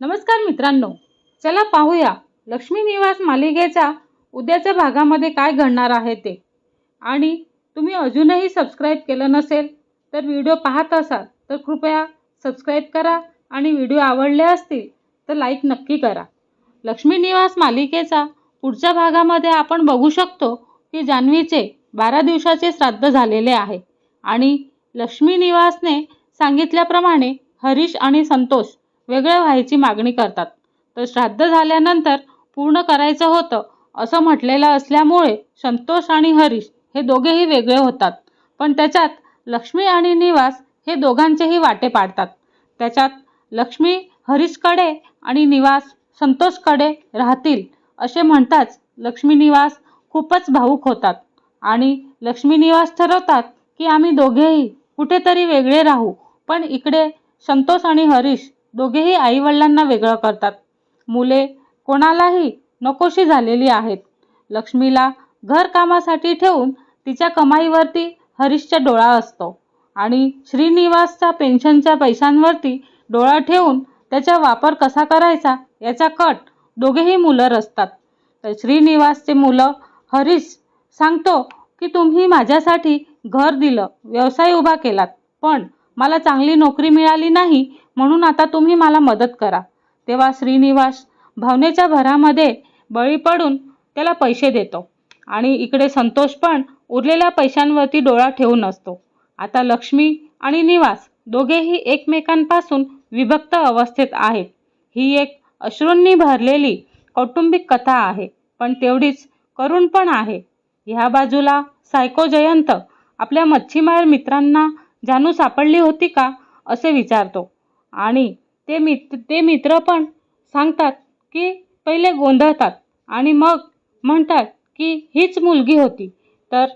नमस्कार मित्रांनो चला पाहूया लक्ष्मी निवास मालिकेच्या उद्याच्या भागामध्ये काय घडणार आहे ते. आणि तुम्ही अजूनही सबस्क्राईब केलं नसेल तर व्हिडिओ पाहत असाल तर कृपया सबस्क्राईब करा आणि व्हिडिओ आवडले असतील तर लाईक नक्की करा. लक्ष्मी निवास मालिकेचा पुढच्या भागामध्ये आपण बघू शकतो की जान्हवीचे बारा दिवसाचे श्राद्ध झालेले आहे. आणि लक्ष्मी निवासने सांगितल्याप्रमाणे हरीश आणि संतोष वेगळं व्हायची मागणी करतात. तर श्राद्ध झाल्यानंतर पूर्ण करायचं होतं असं म्हटलेलं असल्यामुळे संतोष आणि हरीश हे दोघेही वेगळे होतात. पण त्याच्यात लक्ष्मी आणि निवास हे दोघांचेही वाटे पाडतात. त्याच्यात लक्ष्मी हरीशकडे आणि निवास संतोषकडे राहतील असे म्हणताच लक्ष्मी निवास खूपच भावूक होतात. आणि लक्ष्मी निवास ठरवतात की आम्ही दोघेही कुठेतरी वेगळे राहू. पण इकडे संतोष आणि हरीश दोघेही आईवडिलांना वेगळं करतात. मुले कोणालाही नकोशी झालेली आहेत. लक्ष्मीला घरकामासाठी ठेवून तिच्या कमाईवरती हरीशचा डोळा असतो आणि श्रीनिवासच्या पेन्शनच्या पैशांवरती डोळा ठेवून त्याचा वापर कसा करायचा याचा कट दोघेही मुलं रचतात तर श्रीनिवासचे मुलं हरीश सांगतो की तुम्ही माझ्यासाठी घर दिलं व्यवसाय उभा केलात पण मला चांगली नोकरी मिळाली नाही म्हणून आता तुम्ही मला मदत करा. तेव्हा श्रीनिवास भावनेच्या भरामध्ये बळी पडून त्याला पैसे देतो. आणि इकडे संतोष पण उरलेल्या पैशांवरती डोळा ठेवून असतो. आता लक्ष्मी आणि निवास दोघेही एकमेकांपासून विभक्त अवस्थेत आहेत. ही एक अश्रूंनी भरलेली कौटुंबिक कथा आहे पण तेवढीच करुण पण आहे. ह्या बाजूला सायको जयंत आपल्या मच्छीमार मित्रांना जानू सापडली होती का असे विचारतो. आणि ते मित ते मित्र पण सांगतात की पहिले गोंधळतात आणि मग म्हणतात की हीच मुलगी होती. तर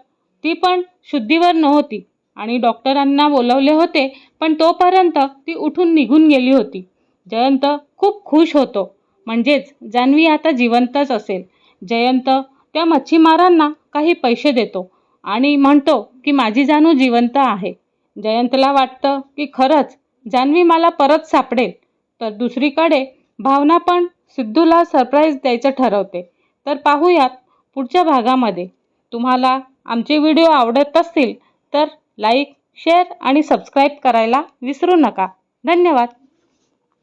ती पण शुद्धीवर नव्हती आणि डॉक्टरांना बोलवले होते पण तोपर्यंत ती उठून निघून गेली होती. जयंत खूप खुश होतो. म्हणजेच जान्हवी आता जिवंतच असेल. जयंत त्या मच्छीमारांना काही पैसे देतो आणि म्हणतो की माझी जानू जिवंत आहे. जयंतला वाटतं की खरंच जान्हवी मला परत सापडेल. तर दुसरीकडे भावना पण सिद्धूला सरप्राईज द्यायचं ठरवते. तर पाहूयात पुढच्या भागामध्ये. तुम्हाला आमचे व्हिडिओ आवडत असतील तर लाईक शेअर आणि सबस्क्राईब करायला विसरू नका. धन्यवाद.